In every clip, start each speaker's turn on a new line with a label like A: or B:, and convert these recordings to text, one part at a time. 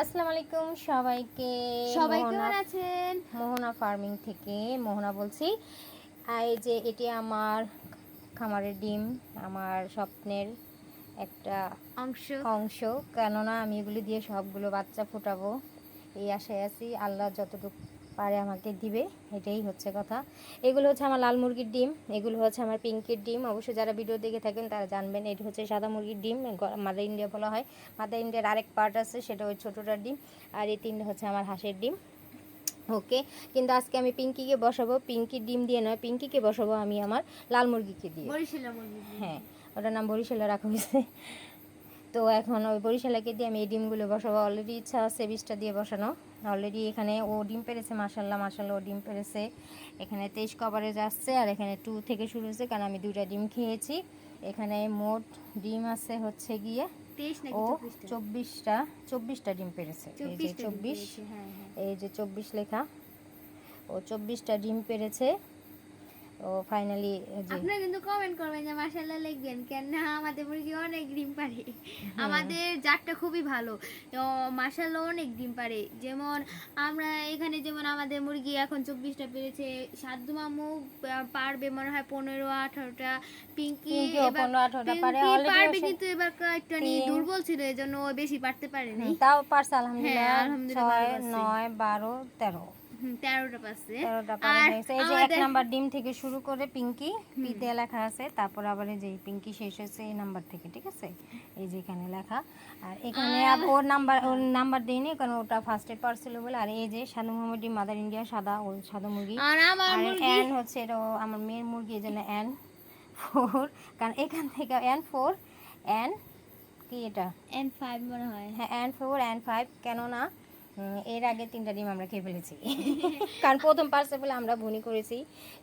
A: আসসালামু আলাইকুম সবাইকে।
B: সবাই কেমন আছেন?
A: মোহনা ফার্মিং থেকে মোহনা বলছি। এই যে এটি আমার খামারের ডিম আমার স্বপ্নের একটা
B: অংশ।
A: অংশ। কেননা আমি এগুলি দিয়ে সবগুলো বাচ্চা ফোটাবো। এই আশায় আছি আল্লাহ যতটুকু পারে আমাকে দিবে এটাই হচ্ছে কথা। এগুলো হচ্ছে আমার লাল মুরগির ডিম এগুলো হচ্ছে আমার পিঙ্কের ডিম। অবশ্যই যারা ভিডিও দেখে থাকেন তারা জানবেন এটি হচ্ছে সাদা মুরগির ডিম মাদার ইন্ডিয়া বলা হয়। মাদার ইন্ডিয়ার আরেক পার্ট আছে সেটা ওই ছোটোটার ডিম আর এই তিনটে হচ্ছে আমার হাঁসের ডিম। ওকে কিন্তু আজকে আমি পিঙ্কিকে বসাবো। পিঙ্কির ডিম দিয়ে নয় পিঙ্কিকে বসাবো আমি আমার লাল মুরগিকে দিয়ে। হ্যাঁ ওটার নাম বরিশালে রাখা হয়েছে। তো এখন ওই বরিশালাকে দিয়ে আমি এই ডিমগুলো বসাবো। অলরেডি ইচ্ছা আছে বিশটা দিয়ে বসানো। অলরেডি এখানে ও ডিম পেরেছে মাসাল্লাহ মাসাল্লাহ ও ডিম পেরেছে। এখানে তেইশ কভারেজ আসছে আর এখানে টু থেকে শুরু হয়েছে কারণ আমি দুইটা ডিম খেয়েছি। এখানে মোট ডিম আছে হচ্ছে গিয়ে ও
B: চব্বিশটা?
A: চব্বিশটা ডিম পেরেছে। এই যে চব্বিশ
B: হ্যাঁ, হ্যাঁ।
A: এই যে চব্বিশ লেখা। ও চব্বিশটা ডিম পেরেছে। ও ফাইনালি
B: আপনারা কিন্তু কমেন্ট করবেন যে মাশাআল্লাহ লিখবেন কেন না আমাদের মুরগি অনেক ডিম পারে আমাদের জাতটা খুবই ভালো। তো মাশাআল্লাহ অনেক ডিম পারে যেমন আমরা এখানে যেমন আমাদের মুরগি এখন চব্বিশটা পেরেছে। সাদ্দু মামু পারবে মনে হয় পনেরো আঠারোটা। পিঙ্কি
A: 15 18টা
B: পিঙ্কি পারবে কিন্তু এবার একটু
A: তিন-
B: দুর্বল ছিল এই জন্য ও বেশি পারতে পারেনি।
A: হুম, তাও পারছে আলহামদুলিল্লাহ।
B: হ্যাঁ, আলহামদুলিল্লাহ।
A: নয় বারো তেরো।
B: তেরোটা পাচ্ছে
A: তেরোটা পারে
B: আর
A: হয়েছে। এই যে এক নাম্বার ডিম থেকে শুরু করে পিঙ্কি পিতে লেখা আছে তারপর আবার এই যে পিঙ্কি শেষ হয়েছে এই নাম্বার থেকে ঠিক আছে? এই যে এখানে লেখা। আর এখানে ওর নাম্বার ওর নাম্বার দিইনি কারণ ওটা ফার্স্টে পারছিল বলে। আর এই যে সাদা মোহাম্মদ মাদার ইন্ডিয়া সাদা ওই সাদা মুরগি।
B: আর
A: হচ্ছে এটা আমার মেয়ের মুরগি এই জন্য এন ফোর কারণ এখান থেকে এন ফোর এন কি এটা?
B: এন ফাইভ মনে হয়।
A: হ্যাঁ ফোর অ্যান্ড ফাইভ কেননা এর আগে তিনটা ডিম আমরা খেয়ে ফেলেছি। কারণ প্রথম পার্সে বলে আমরা ভুনি করেছি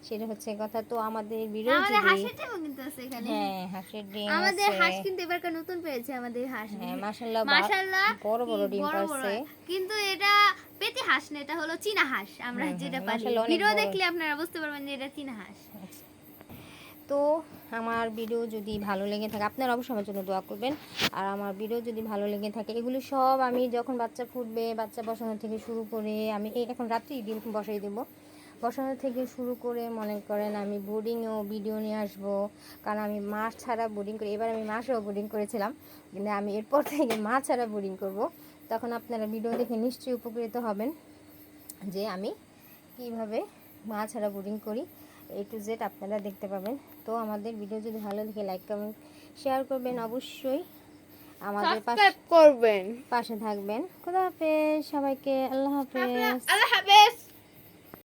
A: সেটা হচ্ছে কথা তো আমাদের বিরোধ
B: আমাদের হাঁসের কিন্তু আছে এখানে।
A: হ্যাঁ হাঁসের ডিম
B: আমাদের। হাঁস কিন্তু এবারকার নতুন পেয়েছে আমাদের হাঁস
A: হ্যাঁ মাশাল্লাহ
B: মাশাআল্লাহ
A: বড় বড় ডিম। পারছে
B: কিন্তু এটা পেটি হাঁস না এটা হলো চীনা হাঁস আমরা যেটা
A: হুম,
B: পারি
A: মাশাআল্লাহ
B: ভিডিও দেখলে আপনারা বুঝতে পারবেন যে এটা চীনা হাঁস।
A: তো আমার ভিডিও যদি ভালো লেগে থাকে, আপনারা অবশ্যই আমার জন্য দোয়া করবেন। আর আমার ভিডিও যদি ভালো লেগে থাকে, এগুলো সব আমি যখন বাচ্চা ফুটবে, বাচ্চা বসানো থেকে শুরু করে আমি এখন রাত্রি ডিম বসাই দেবো। বসানো থেকে শুরু করে মনে করেন আমি বোর্ডিংয়েও ভিডিও নিয়ে আসব, কারণ আমি মাছ ছাড়া বোর্ডিং করি, এবার আমি মাসেও বোর্ডিং করেছিলাম, কিন্তু আমি এরপর থেকে মাছ ছাড়া বোর্ডিং করব। তখন আপনারা ভিডিও দেখে নিশ্চয়ই উপকৃত হবেন যে আমি কীভাবে মাছ ছাড়া বোর্ডিং করি। এ টু জেড আপনারা দেখতে পাবেন। তো আমাদের ভিডিও যদি ভালো লাগে লাইক কমেন্ট শেয়ার করবেন অবশ্যই। আমাদের পাশে
B: করবেন।
A: পাশে থাকবেন। খুদা হাফেজ সবাইকে আল্লাহ হাফেজ।
B: আল্লাহ হাফেজ।